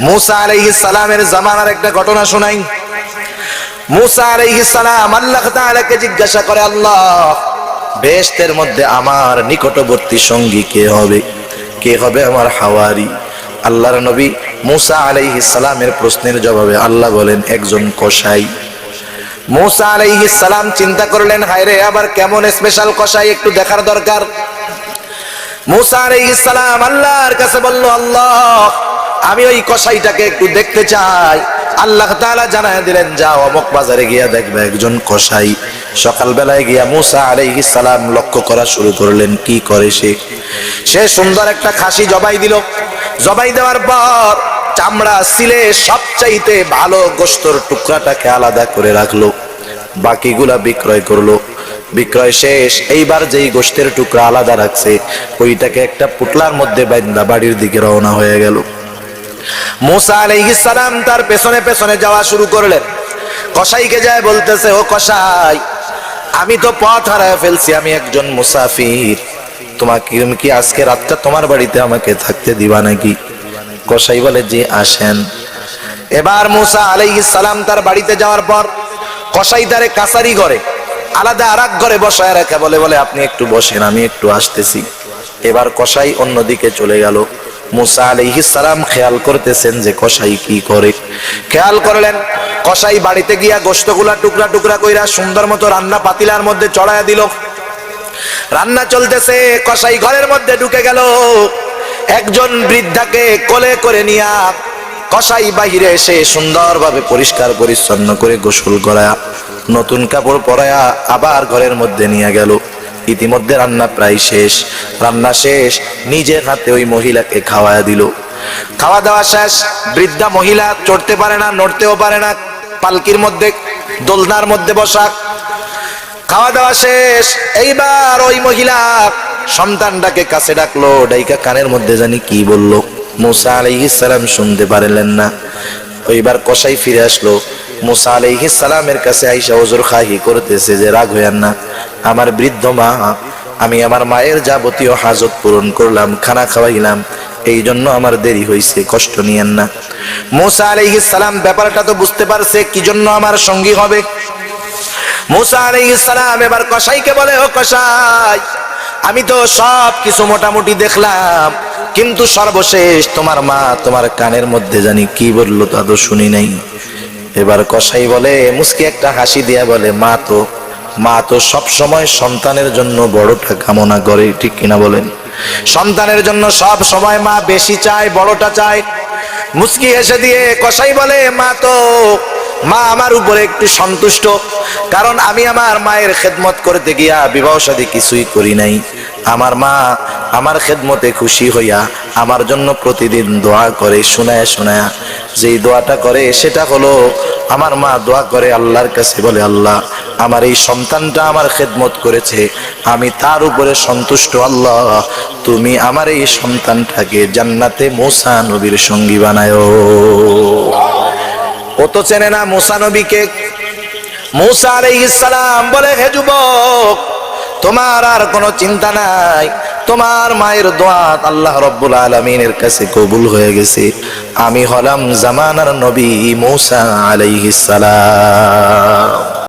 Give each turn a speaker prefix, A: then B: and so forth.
A: মুসা আলাইহিস সালামের জামানার একটা ঘটনা শোনাই। মুসা আলাইহিস সালাম আল্লাহ তাআলাকে জিজ্ঞাসা করে, আল্লাহ, বেহেশতের মধ্যে আমার নিকটবর্তী সঙ্গী কে হবে? কে হবে আমার হাওয়ারি? আল্লাহর নবী মুসা আলাইহিস সালামের প্রশ্নের জবাবে আল্লাহ বলেন, একজন কসাই। মুসা আলাইহিস সালাম চিন্তা করলেন হায়রে আবার কেমন স্পেশাল কসাই একটু দেখার দরকার? মুসা আলাইহিস সালাম আল্লাহর কাছে বলল, আল্লাহ আমি ওই কসাইটাকে একটু দেখতে চাই। আল্লাহ তাআলা জানায় দিলেন, যাও অমুক বাজারে গিয়া দেখবে একজন কসাই। সকালবেলায় গিয়া মুসা আলাইহিস সালাম লক্ষ্য করা শুরু করলেন, কি করে সে? সে সুন্দর একটা খাসি জবাই দিল। জবাই দেওয়ার পর চামড়া সিলে সবচাইতে ভালো গোস্তর টুকরাটাকে আলাদা করে রাখল। বাকিগুলা বিক্রয় করল। বিক্রয় শেষ। এইবার যেই গোষ্ঠের টুকরা আলাদা রাখছে, ওইটাকে একটা পুটলার মধ্যে বাইন্দা বাড়ির দিকে রওনা হয়ে গেল। মুসা আলাইহিস সালাম তার পেছনে পেছনে যাওয়া শুরু করলেন। কসাইকে যায় বলতেছে, ও কসাই, আমি তো পথ হারায় ফেলছি, আমি একজন মুসাফির। তোমাকে তুমি কি আজকে রাতটা তোমার বাড়িতে আমাকে থাকতে দিবা নাকি? কসাই বলে যে আসেন। এবার মুসা আলাইহিস সালাম তার বাড়িতে যাওয়ার পর কসাই তারে কাছারি করে আলাদা আর ঘরে বসায় রাখে। বলে বলে, আপনি একটু বসেন, আমি একটু আসতেছি। এবার কসাই অন্যদিকে চলে গেল। মুসা সালাম খেয়াল করতেছেন যে কসাই কি করে। খেয়াল করলেন, কসাই বাড়িতে গিয়া গোস্তগুলা টুকরা টুকরা কইরা সুন্দর মতো রান্না পাতিলার মধ্যে চড়াইয়া দিল। রান্না চলতেছে, কসাই ঘরের মধ্যে ঢুকে গেল। একজন বৃদ্ধাকে কোলে করে নিয়া কসাই বাহিরে এসে সুন্দরভাবে পরিষ্কার পরিচ্ছন্ন করে গোসল করায়া, নতুন কাপড় পরায়া আবার ঘরের মধ্যে নিয়ে গেল। ইতিমধ্যে রান্না প্রায় শেষ। রান্না শেষ, নিজের হাতে ওই মহিলাকে খাওয়ায়া দিল। খাওয়া দাওয়া শেষ, বৃদ্ধা মহিলা চড়তে পারে না, নড়তেও পারে না, পালকির মধ্যে, দোলনার মধ্যে বসা। খাওয়া দাওয়া শেষ, এইবার ওই মহিলা সন্তানটাকে কাছে ডাকলো, ডাইকা কানের মধ্যে জানি কি বলল। মুসা আলাইহিস সালাম শুনতে পারলেন না। ওইবার কসাই ফিরে আসলো। মুসা আলাইহিস সালামের কাছে আইসা ওজোর খাহি করতেছে যে, রাগ হইয়ান না। আমার বৃদ্ধ মা, আমি আমার মায়ের যাবতীয় হাজত পূরণ করলাম, খানা খাওয়াইলাম। এই জন্য আমার দেরি হয়েছে কষ্ট নিয়েন না। মুসা আলাইহিস সালাম ব্যাপারটা তো বুঝতে পারছে, কি জন্য আমার সঙ্গী হবে? মুসা আলাইহিস সালাম এবার কসাইকে বলে, ও কসাই, আমি তো সব কিছু মোটামুটি দেখলাম, কিন্তু সর্বশেষ তোমার মা তোমার কানের মধ্যে জানি কি বলল তা তো শুনি নাই। এবার কসাই বলে, মুসকি একটা হাসি দিয়া বলে, মা তো মা তো সব সময় সন্তানের জন্য বড়টা কামনা করে, ঠিক কিনা বলেন? সন্তানের জন্য সব সময় মা বেশি চায়, বড়টা চায়। মুসকি হেসে দিয়ে কসাই বলে, মা তো, মা আমার উপরে একটু সন্তুষ্ট, কারণ আমি আমার মায়ের খেদমত করতে গিয়া বিবাহ সাথে কিছুই করি নাই। আমার মা আমার খেদমতে খুশি হইয়া আমার জন্য প্রতিদিন দোয়া করে, শোনায় শোনায় যেই দোয়াটা করে, সেটা হলো, আমার মা দোয়া করে আল্লাহর কাছে বলে, আল্লাহ, আমার এই সন্তানটা আমার খেদমত করেছে। আমি তার উপরে সন্তুষ্ট, আল্লাহ, তুমি আমার এই সন্তানটাকে জান্নাতে মোসা নবীর সঙ্গী বানায়। ও তো চেনে না মুসা নবীকে? মুসা আলাইহিস সালাম বলে, হে যুবক তোমার আর কোনো চিন্তা নাই। তোমার মায়ের দোয়াত আল্লাহ রব্বুল আলমিনের কাছে কবুল হয়ে গেছে। আমি হলাম জামানার নবী মৌসা আলাইহিস সালাম।